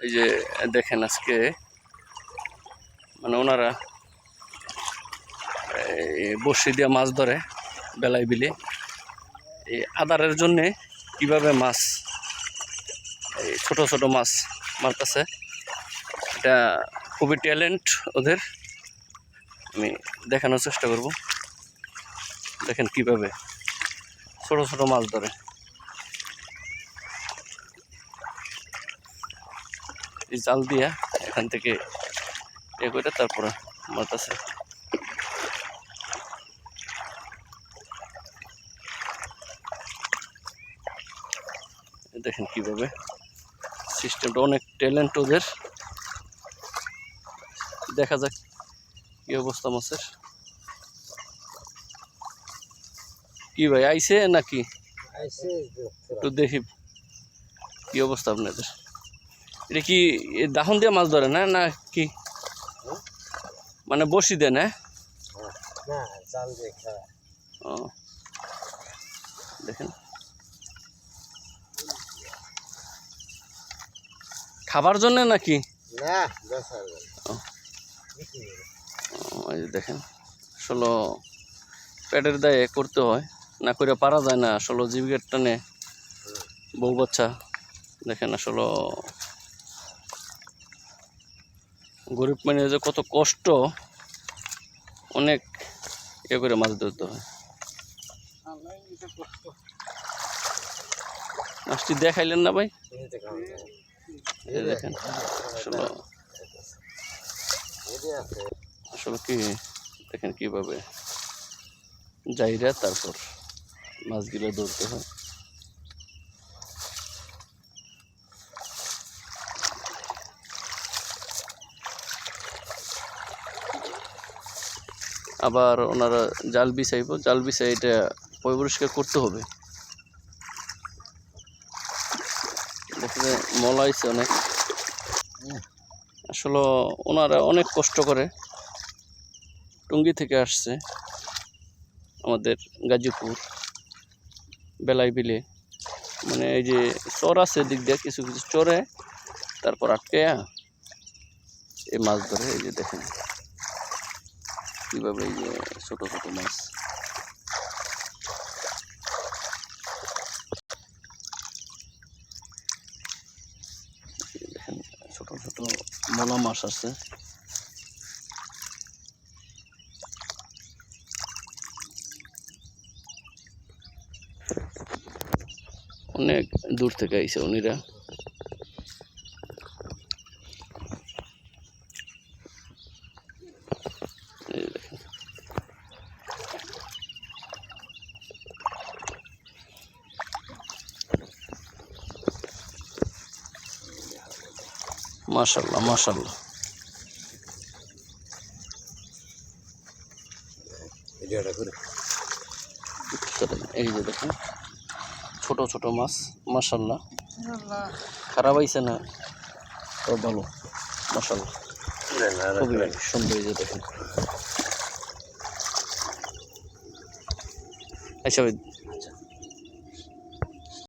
এই যে দেখেন আজকে মানে ওনারা বড়শি দিয়ে মাছ ধরে বেলায় বিলে। এই আদারের জন্যে কীভাবে মাছ, এই ছোটো ছোটো মাছ মারতেছে, এটা খুবই ট্যালেন্ট ওদের। আমি দেখানোর চেষ্টা করব। দেখেন কীভাবে ছোট ছোট মাছ ধরে। এই জাল দিয়া এখান থেকে এ করে তারপরে মারতেছে দেখেন কীভাবে সিস্টেমটা অনেক ট্যালেন্ট ওদের দেখা যাক কি অবস্থা মাছের কি ভাই আইছে নাকি একটু দেখি কি অবস্থা আপনাদের এটা কি দাহন দিয়ে মাছ ধরে না না কি? মানে বসি দেন হ্যাঁ না ও দেখেন। খাবার জন্য নাকি? দেখেন আসলে পেটের দায়ে করতে হয় না করে পারা যায় না আসলে জীবিকার টানে বউ বাচ্চা দেখেন আসলে গরিব মানে যে কত কষ্ট, অনেক ইয়ে করে মাছ ধরতে হয়। মাছটি দেখাইলেন না ভাই? দেখেন, আসলে আসলে কি, দেখেন কীভাবে যাইরা তারপর মাছগুলো ধরতে হয়। আবার ওনারা জাল বিছাইব, জাল বিছাই এটা পরিষ্কার করতে হবে। দেখলে মলাইছে অনেক। আসলে ওনারা অনেক কষ্ট করে টুঙ্গি থেকে আসছে আমাদের গাজীপুর, বেলাই বিলে। মানে এই যে চর আছে দিক দিয়ে, কিছু কিছু চরে, তারপর আটকে এই মাছ ধরে, এই যে দেখেন। কীভাবে এই যে ছোটো ছোটো মাছ? ছোটো ছোটো মলা মাছ আছে। অনেক দূর থেকে আইছে উনিরা। মাশাল্লাহ মাশাল্লাহ এই যে দেখেন ছোট ছোট মাছ মাশাল্লাহ খারাপ হয়েছে না? তো ভালো। মাশাল্লাহ খুবই সুন্দর এই যে দেখেন। আচ্ছা